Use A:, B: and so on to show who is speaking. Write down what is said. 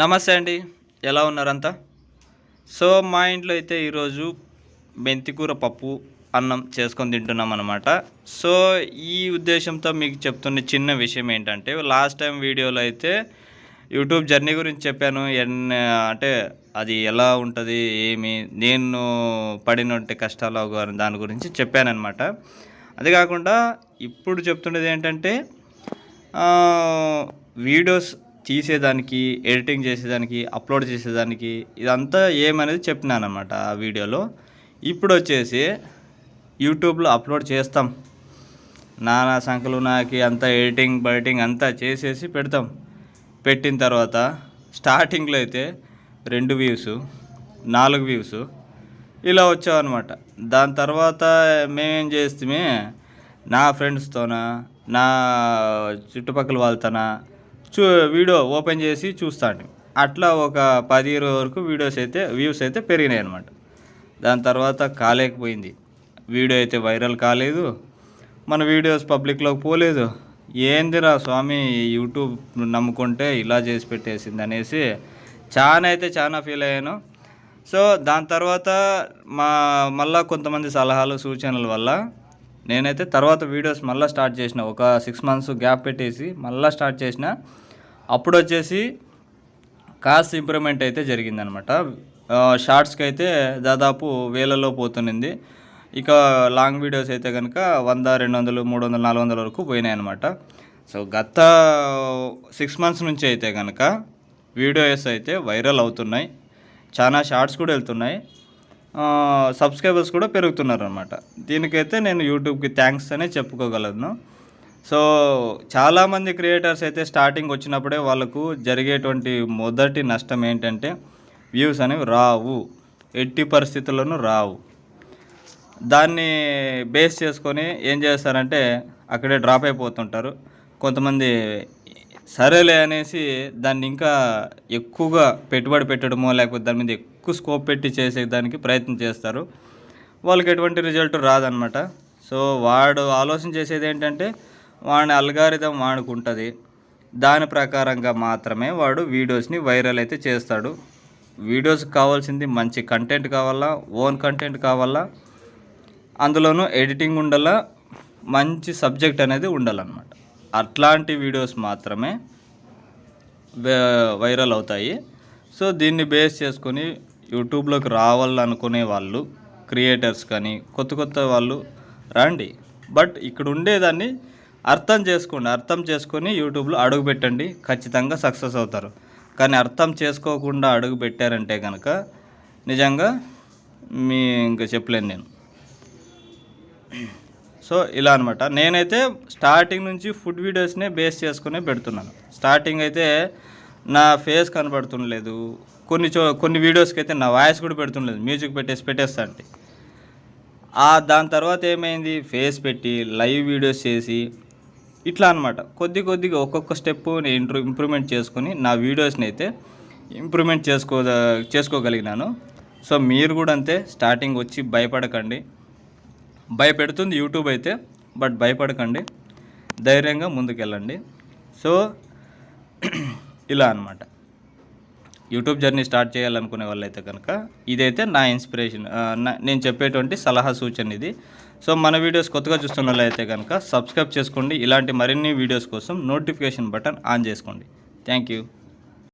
A: నమస్తే అండి. ఎలా ఉన్నారంతా? సో మా ఇంట్లో అయితే ఈరోజు మెంతికూర పప్పు అన్నం చేసుకొని తింటున్నాం అనమాట సో ఈ ఉద్దేశంతో మీకు చెప్తున్న చిన్న విషయం ఏంటంటే లాస్ట్ టైం వీడియోలో అయితే యూట్యూబ్ జర్నీ గురించి చెప్పాను. ఎన్న అంటే అది ఎలా ఉంటుంది ఏమి నేను పడినట్టు కష్టాలు దాని గురించి చెప్పానన్నమాట. అది కాకుండా ఇప్పుడు చెప్తున్నది ఏంటంటే వీడియోస్ తీసేదానికి ఎడిటింగ్ చేసేదానికి అప్లోడ్ చేసేదానికి ఇదంతా ఏమనేది చెప్పినాను అనమాట ఆ వీడియోలో. ఇప్పుడు వచ్చేసి యూట్యూబ్లో అప్లోడ్ చేస్తాం. నానా సంఖ్యలు నాకి అంతా ఎడిటింగ్ బయటింగ్ అంతా చేసేసి పెడతాం. పెట్టిన తర్వాత స్టార్టింగ్లో అయితే రెండు వ్యూస్ నాలుగు వ్యూస్ ఇలా వచ్చామన్నమాట దాని తర్వాత మేమేం చేస్తే నా ఫ్రెండ్స్తోన నా చుట్టుపక్కల వాళ్ళతోనా చూ వీడియో ఓపెన్ చేసి చూస్తాను అట్లా ఒక పది ఇరవై వరకు వీడియోస్ అయితే వ్యూస్ అయితే పెరిగినాయి అనమాట దాని తర్వాత కాలేకపోయింది. వీడియో అయితే వైరల్ కాలేదు. మన వీడియోస్ పబ్లిక్లోకి పోలేదు. ఏందిరా స్వామి యూట్యూబ్ నమ్ముకుంటే ఇలా చేసి పెట్టేసింది అనేసి చాలా అయితే చాలా ఫీల్ అయ్యాను. సో దాని తర్వాత మా మళ్ళా కొంతమంది సలహాలు సూచనల వల్ల నేనైతే తర్వాత వీడియోస్ మళ్ళీ స్టార్ట్ చేసిన ఒక సిక్స్ మంత్స్ గ్యాప్ పెట్టేసి మళ్ళీ స్టార్ట్ చేసిన అప్పుడు వచ్చేసి కాస్ట్ ఇంప్రూవ్మెంట్ అయితే జరిగిందనమాట. షార్ట్స్కి అయితే దాదాపు వేలలో పోతుంది ఇక లాంగ్ వీడియోస్ అయితే కనుక వంద రెండు వందలు మూడు వందలు నాలుగు వందల వరకు పోయినాయి అనమాట సో గత సిక్స్ మంత్స్ నుంచి అయితే కనుక వీడియోస్ అయితే వైరల్ అవుతున్నాయి. చాలా షార్ట్స్ కూడా వెళ్తున్నాయి. సబ్స్క్రైబర్స్ కూడా పెరుగుతున్నారు అనమాట దీనికైతే నేను యూట్యూబ్కి థ్యాంక్స్ అనే చెప్పుకోగలను. సో చాలామంది క్రియేటర్స్ అయితే స్టార్టింగ్ వచ్చినప్పుడే వాళ్ళకు జరిగేటువంటి మొదటి నష్టం ఏంటంటే వ్యూస్ అనేవి రావు. ఎట్టి పరిస్థితుల్లోనూ రావు. దాన్ని బేస్ చేసుకొని ఏం చేస్తారంటే అక్కడే డ్రాప్ అయిపోతుంటారు. కొంతమంది సరేలే అనేసి దాన్ని ఇంకా ఎక్కువగా పెట్టుబడి పెట్టడమో లేకపోతే దాని మీద ఎక్కువ స్కోప్ పెట్టి చేసే దానికి ప్రయత్నం చేస్తారు. వాళ్ళకి ఎటువంటి రిజల్ట్ రాదనమాట సో వాడు ఆలోచన చేసేది ఏంటంటే వాడి అల్గారిథం వాడికి ఉంటుంది దాని ప్రకారంగా మాత్రమే వాడు వీడియోస్ని వైరల్ అయితే చేస్తాడు. వీడియోస్కి కావాల్సింది మంచి కంటెంట్ కావాలా ఓన్ కంటెంట్ కావాలా? అందులోనూ ఎడిటింగ్ ఉండాలా మంచి సబ్జెక్ట్ అనేది ఉండాలన్నమాట. అట్లాంటి వీడియోస్ మాత్రమే వైరల్ అవుతాయి. సో దీన్ని బేస్ చేసుకొని యూట్యూబ్లోకి రావాలనుకునే వాళ్ళు క్రియేటర్స్ కానీ కొత్త కొత్త వాళ్ళు రండి. బట్ ఇక్కడ ఉండేదాన్ని అర్థం చేసుకోండి అర్థం చేసుకొని యూట్యూబ్లో అడుగు పెట్టండి. ఖచ్చితంగా సక్సెస్ అవుతారు. కానీ అర్థం చేసుకోకుండా అడుగు పెట్టారంటే కనుక నిజంగా మీ ఇంకా చెప్పలేను నేను. సో ఇలా అనమాట నేనైతే స్టార్టింగ్ నుంచి ఫుడ్ వీడియోస్నే బేస్ చేసుకునే పెడుతున్నాను. స్టార్టింగ్ అయితే నా ఫేస్ కనబడుతుండలేదు. కొన్ని చో కొన్ని వీడియోస్కి అయితే నా వాయిస్ కూడా పెడుతుండలేదు. మ్యూజిక్ పెట్టేసి పెట్టేస్తా అంటే. దాని తర్వాత ఏమైంది? ఫేస్ పెట్టి లైవ్ వీడియోస్ చేసి ఇట్లా అనమాట కొద్ది కొద్దిగా ఒక్కొక్క స్టెప్ నేను ఇంప్రూ ఇంప్రూవ్మెంట్ చేసుకుని నా వీడియోస్ని అయితే ఇంప్రూవ్మెంట్ చేసుకో చేసుకోగలిగినాను. సో మీరు కూడా అంతే స్టార్టింగ్ వచ్చి భయపడకండి. భయపెడుతుంది యూట్యూబ్ అయితే బట్ భయపడకండి. ధైర్యంగా ముందుకెళ్ళండి. సో ఇలా అన్నమాట. యూట్యూబ్ జర్నీ స్టార్ట్ చేయాలనుకునే వాళ్ళైతే కనుక ఇదైతే నా ఇన్స్పిరేషన్ నేను చెప్పేటువంటి సలహా సూచన ఇది. సో మన వీడియోస్ కొత్తగా చూస్తున్న వాళ్ళైతే కనుక సబ్స్క్రైబ్ చేసుకోండి. ఇలాంటి మరిన్ని వీడియోస్ కోసం నోటిఫికేషన్ బటన్ ఆన్ చేసుకోండి. Thank you.